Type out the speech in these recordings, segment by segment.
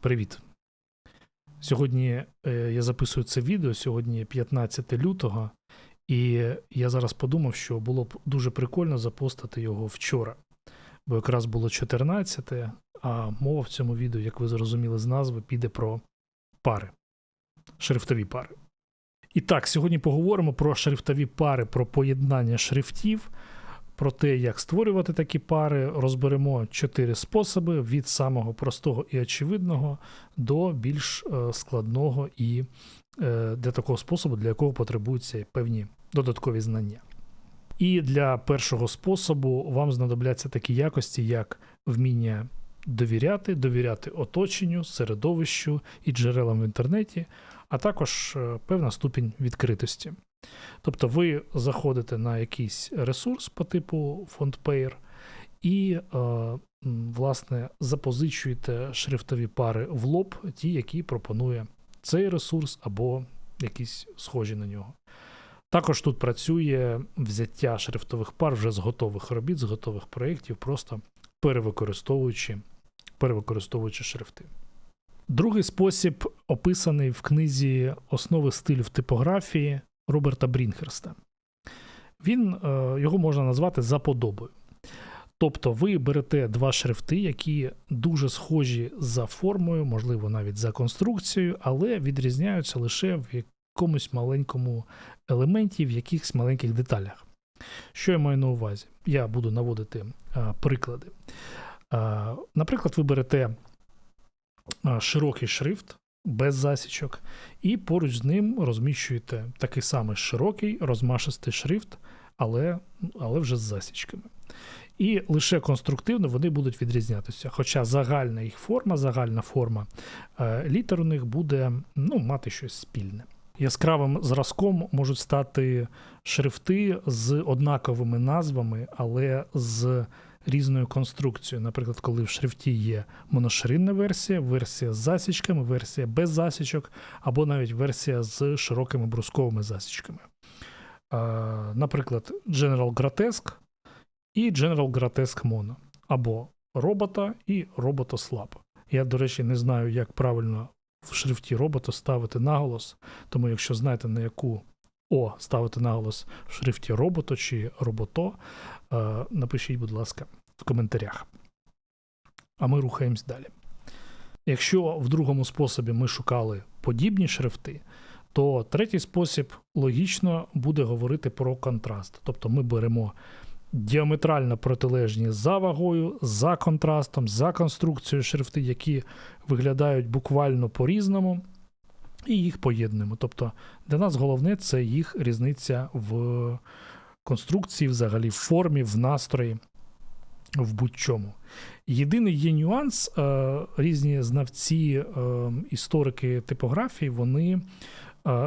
Привіт! Сьогодні е, я записую це відео, сьогодні 15 лютого, і я зараз подумав, що було б дуже прикольно запостити його вчора, бо якраз було 14, а мова в цьому відео, як ви зрозуміли з назви, піде про пари, шрифтові пари. І так, сьогодні поговоримо про шрифтові пари, про поєднання шрифтів, про те, як створювати такі пари. Розберемо чотири способи від самого простого і очевидного до більш е, складного і е, для такого способу, для якого потребуються певні додаткові знання. І для першого способу вам знадобляться такі якості, як вміння довіряти, довіряти оточенню, середовищу і джерелам в інтернеті, а також е, певна ступінь відкритості. Тобто ви заходите на якийсь ресурс по типу FontPair і, е, власне, запозичуєте шрифтові пари в лоб, ті, які пропонує цей ресурс або якісь схожі на нього. Також тут працює взяття шрифтових пар вже з готових робіт, з готових проєктів, просто перевикористовуючи, перевикористовуючи шрифти. Другий спосіб описаний в книзі Основи стилю в типографії Роберта Брінхерста. Він, е, його можна назвати за подобою. Тобто ви берете два шрифти, які дуже схожі за формою, можливо, навіть за конструкцією, але відрізняються лише в якомусь маленькому елементі, в якихось маленьких деталях. Що я маю на увазі? Я буду наводити а, приклади. А, наприклад, ви берете широкий шрифт без засічок, і поруч з ним розміщуєте такий самий широкий розмашистий шрифт, але, але вже з засічками. І лише конструктивно вони будуть відрізнятися. Хоча загальна їх форма, загальна форма е, літер у них буде ну, мати щось спільне. Яскравим зразком можуть стати шрифти з однаковими назвами, але з різною конструкцією. Наприклад, коли в шрифті є моноширинна версія, версія з засічками, версія без засічок, або навіть версія з широкими брусковими засічками. Наприклад, General Grotesque і General Grotesque Mono, або робота і роботослаб. Я, до речі, не знаю, як правильно в шрифті робота ставити наголос, тому якщо знаєте, на яку О ставити наголос в шрифті робото чи робото, е, напишіть, будь ласка, в коментарях. А ми рухаємось далі. Якщо в другому способі ми шукали подібні шрифти, то третій спосіб логічно буде говорити про контраст. Тобто ми беремо діаметрально протилежні за вагою, за контрастом, за конструкцією шрифти, які виглядають буквально по-різному, і їх поєднуємо. Тобто для нас головне це їх різниця в конструкції, взагалі, в формі, в настрої, в будь-чому. Єдиний є нюанс, е, різні знавці, е, історики типографії, вони е,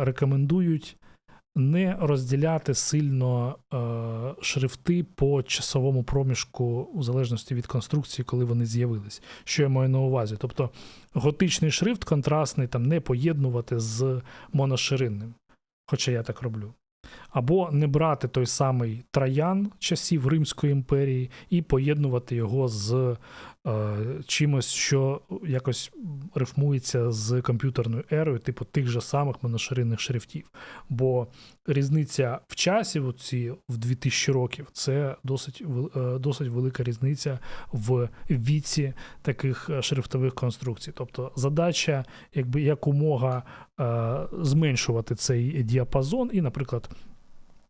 рекомендують не розділяти сильно е, шрифти по часовому проміжку, у залежності від конструкції, коли вони з'явились. Що я маю на увазі? Тобто готичний шрифт контрастний там не поєднувати з моноширинним, хоча я так роблю. Або не брати той самий троян часів Римської імперії і поєднувати його з е, чимось, що якось рифмується з комп'ютерною ерою, типу тих же самих моноширинних шрифтів. Бо різниця в часі, оці, в 2000 років, це досить, е, досить велика різниця в віці таких е, шрифтових конструкцій. Тобто задача якби якомога е, зменшувати цей діапазон і, наприклад,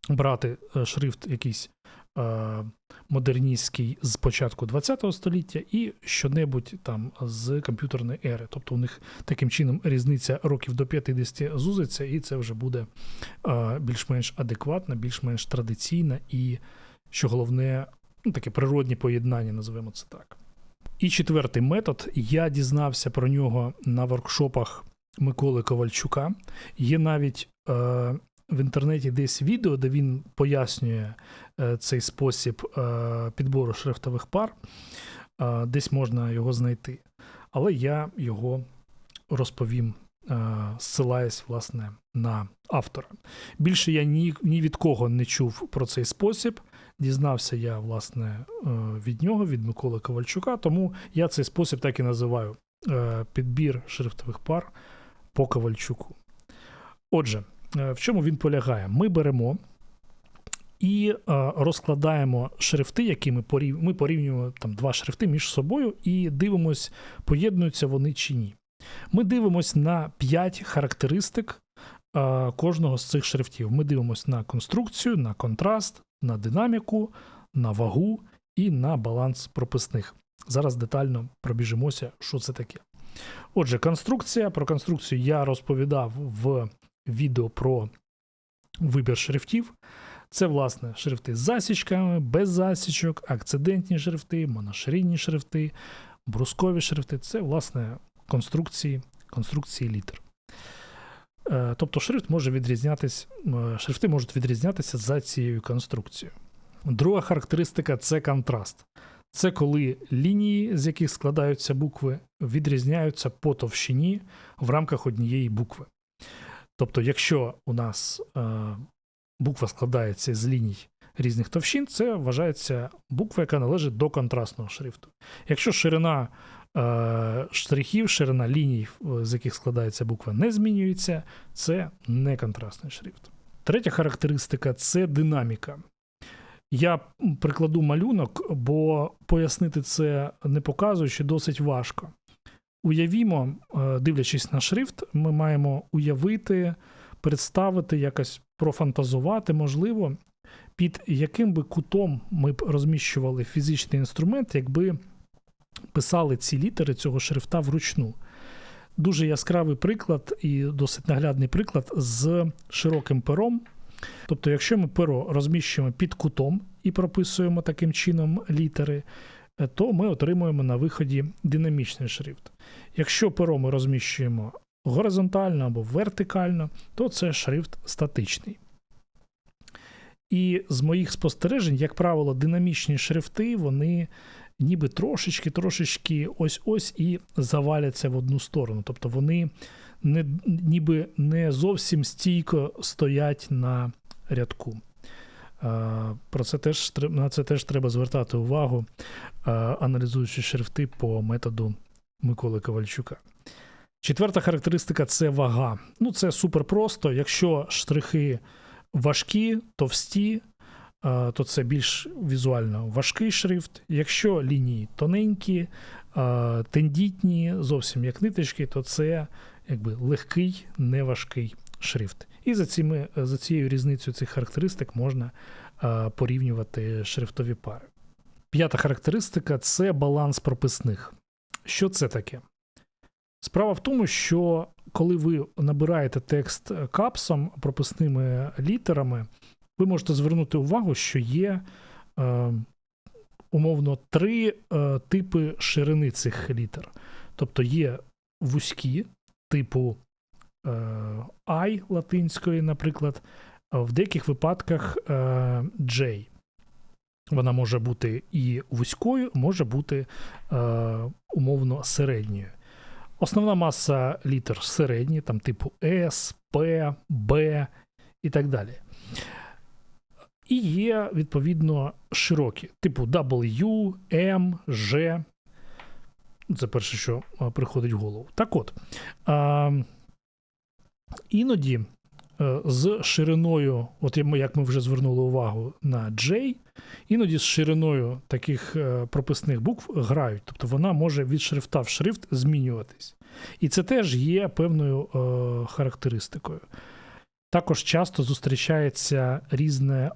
брати е, шрифт якийсь е, модерністський з початку ХХ століття і що-небудь там з комп'ютерної ери. Тобто у них таким чином різниця років до 50 зузиться, і це вже буде е, більш-менш адекватна, більш-менш традиційна і, що головне, ну, таке природні поєднання, називаємо це так. І четвертий метод. Я дізнався про нього на воркшопах Миколи Ковальчука. Є навіть е, в інтернеті десь відео, де він пояснює е, цей спосіб е, підбору шрифтових пар. Е, десь можна його знайти. Але я його розповім, зсилаюсь, власне, на автора. Більше я ні, ні від кого не чув про цей спосіб. Дізнався я, власне, від нього, від Миколи Ковальчука, тому я цей спосіб так і називаю підбір шрифтових пар по Ковальчуку. Отже, в чому він полягає? Ми беремо і е, розкладаємо шрифти, які ми порів... ми порівнюємо там два шрифти між собою, і дивимось, поєднуються вони чи ні. Ми дивимось на 5 характеристик е, кожного з цих шрифтів. Ми дивимось на конструкцію, на контраст, на динаміку, на вагу і на баланс прописних. Зараз детально пробіжимося, що це таке. Отже, конструкція. Про конструкцію я розповідав в відео про вибір шрифтів. Це, власне, шрифти з засічками, без засічок, акцидентні шрифти, моноширинні шрифти, брускові шрифти. Це, власне, конструкції, конструкції літер. Е, Тобто шрифт може відрізнятися, е, шрифти можуть відрізнятися за цією конструкцією. Друга характеристика це контраст. Це коли лінії, з яких складаються букви, відрізняються по товщині в рамках однієї букви. Тобто, якщо у нас е, буква складається з ліній різних товщин, це вважається буква, яка належить до контрастного шрифту. Якщо ширина е, штрихів, ширина ліній, з яких складається буква, не змінюється, це не контрастний шрифт. Третя характеристика це динаміка. Я прикладу малюнок, бо пояснити це не показуючи досить важко. Уявімо, е, дивлячись на шрифт, ми маємо уявити, представити, якось профантазувати, можливо, під яким би кутом ми б розміщували фізичний інструмент, якби писали ці літери цього шрифта вручну. Дуже яскравий приклад і досить наглядний приклад з широким пером. Тобто, якщо ми перо розміщуємо під кутом і прописуємо таким чином літери, то ми отримуємо на виході динамічний шрифт. Якщо перо ми розміщуємо горизонтально або вертикально, то це шрифт статичний. І з моїх спостережень, як правило, динамічні шрифти, вони ніби трошечки-трошечки ось-ось і заваляться в одну сторону. Тобто вони не, ніби не зовсім стійко стоять на рядку. Про це теж, На це теж треба звертати увагу, аналізуючи шрифти по методу Миколи Ковальчука. Четверта характеристика це вага. Ну, це супер просто. Якщо штрихи важкі, товсті, то це більш візуально важкий шрифт. Якщо лінії тоненькі, тендітні, зовсім як ниточки, то це якби легкий, неважкий шрифт. І за цими, за цією різницею цих характеристик можна порівнювати шрифтові пари. П'ята характеристика це баланс прописних. Що це таке? Справа в тому, що коли ви набираєте текст капсом, прописними літерами, ви можете звернути увагу, що є е, умовно три е, типи ширини цих літер. Тобто є вузькі, типу I латинської, наприклад, в деяких випадках е, J. Вона може бути і вузькою, може бути е, умовно середньою. Основна маса літер середні, там типу S, P, B і так далі. І є, відповідно, широкі, типу W, M, G. Це перше, що приходить в голову. Так от, іноді е, з шириною, от як ми вже звернули увагу на J, іноді з шириною таких е, прописних букв грають. Тобто вона може від шрифта в шрифт змінюватись. І це теж є певною е, характеристикою. Також часто зустрічається різне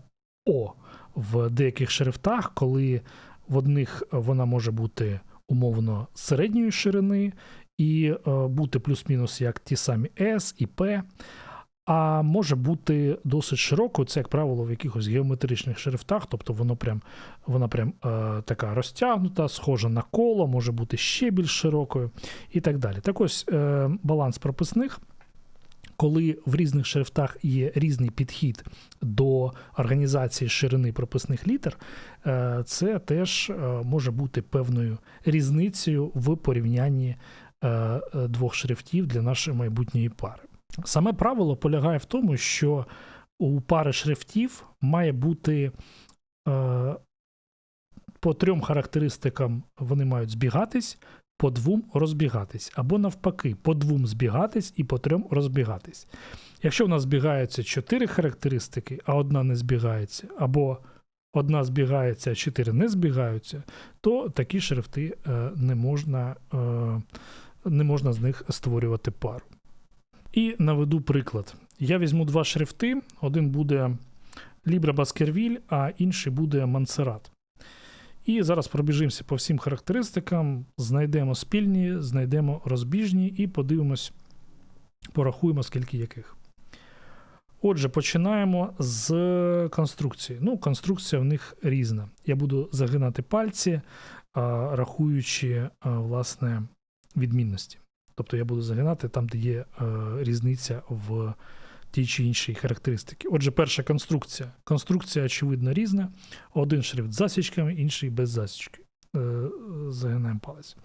О в деяких шрифтах, коли в одних вона може бути умовно середньої ширини і е, бути плюс-мінус як ті самі S і P, а може бути досить широкою, це, як правило, в якихось геометричних шрифтах, тобто воно прям, вона прям е, така розтягнута, схожа на коло, може бути ще більш широкою і так далі. Так ось е, баланс прописних. Коли в різних шрифтах є різний підхід до організації ширини прописних літер, е, це теж е, може бути певною різницею в порівнянні двох шрифтів для нашої майбутньої пари. Саме правило полягає в тому, що у пари шрифтів має бути по трьом характеристикам вони мають збігатись, по двом розбігатись, або навпаки, по двом збігатись і по трьом розбігатись. Якщо в нас збігаються 4 характеристики, а одна не збігається, або одна збігається, а 4 не збігаються, то такі шрифти е, не можна, е, не можна з них створювати пару. І наведу приклад. Я візьму два шрифти, один буде Libra Baskerville, а інший буде Montserrat. І зараз пробіжимося по всім характеристикам, знайдемо спільні, знайдемо розбіжні і подивимось, порахуємо, скільки яких. Отже, починаємо з конструкції. Ну, конструкція в них різна. Я буду загинати пальці, рахуючи власне відмінності. Тобто я буду загинати там, де є е, різниця в тій чи іншій характеристики. Отже, перша конструкція. Конструкція, очевидно, різна. Один шрифт з засічками, інший без засічки. Е, загинаємо палець.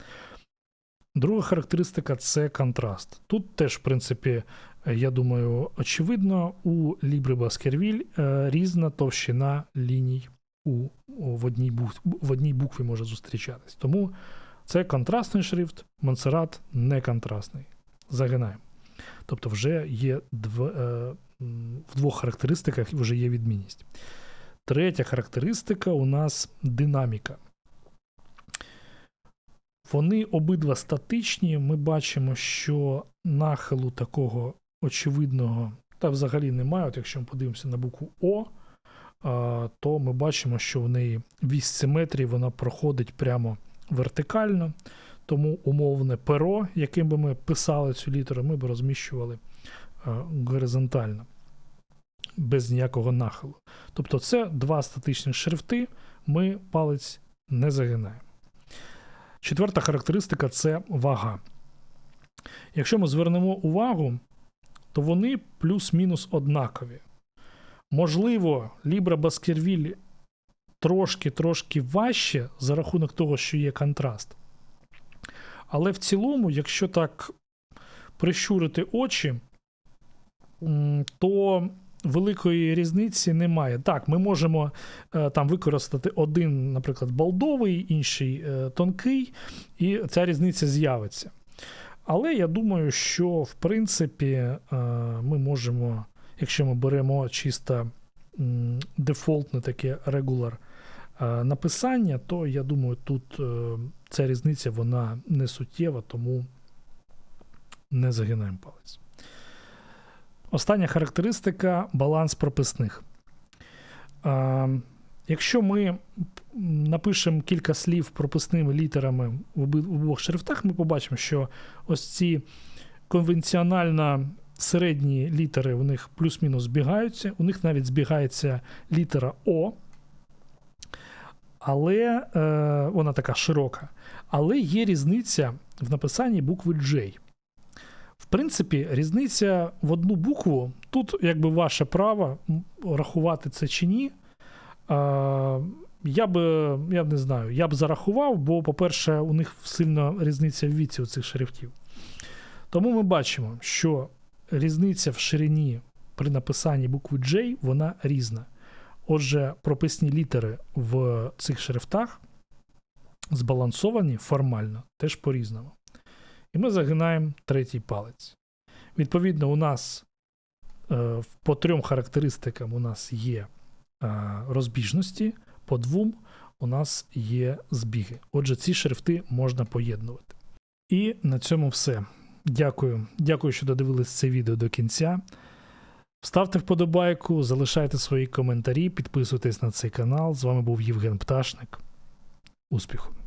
Друга характеристика це контраст. Тут теж, в принципі, я думаю, очевидно, у Libre Baskerville е, різна товщина ліній у, в, одній бук, в одній букві може зустрічатись. Тому це контрастний шрифт, Монсеррат не контрастний. Загинаємо. Тобто, вже є дв, е, в двох характеристиках вже є відмінність. Третя характеристика у нас динаміка. Вони обидва статичні. Ми бачимо, що нахилу такого очевидного, та взагалі немає. От якщо ми подивимося на букву О, то ми бачимо, що в неї вісь симетрії вона проходить прямо вертикально. Тому умовне перо, яким би ми писали цю літеру, ми б розміщували горизонтально, без ніякого нахилу. Тобто, це два статичних шрифти, ми палець не загинаємо. Четверта характеристика це вага. Якщо ми звернемо увагу, то вони плюс-мінус однакові. Можливо, Libra Baskerville трошки-трошки важче за рахунок того, що є контраст. Але в цілому, якщо так прищурити очі, то великої різниці немає. Так, ми можемо е, там використати один, наприклад, балдовий, інший е, тонкий, і ця різниця з'явиться. Але я думаю, що в принципі е, ми можемо, якщо ми беремо чисто дефолтне таке е, написання, то я думаю, тут е, ця різниця вона не суттєва, тому не загинаємо палець. Остання характеристика баланс прописних. А, якщо ми напишемо кілька слів прописними літерами в обох шрифтах, ми побачимо, що ось ці конвенціонально середні літери у них плюс-мінус збігаються. У них навіть збігається літера О, але е, вона така широка. Але є різниця в написанні букви J. В принципі, різниця в одну букву. Тут, якби ваше право рахувати це чи ні. А, я б, я б не знаю, я б зарахував, бо, по-перше, у них сильно різниця в віці у цих шрифтів. Тому ми бачимо, що різниця в ширині при написанні букви J вона різна. Отже, прописні літери в цих шрифтах збалансовані формально теж по-різному. І ми загинаємо третій палець. Відповідно, у нас е, по трьом характеристикам у нас є е, розбіжності, по двом у нас є збіги. Отже, ці шрифти можна поєднувати. І на цьому все. Дякую. Дякую, що додивились це відео до кінця. Ставте вподобайку, залишайте свої коментарі, підписуйтесь на цей канал. З вами був Євген Пташник. Успіху!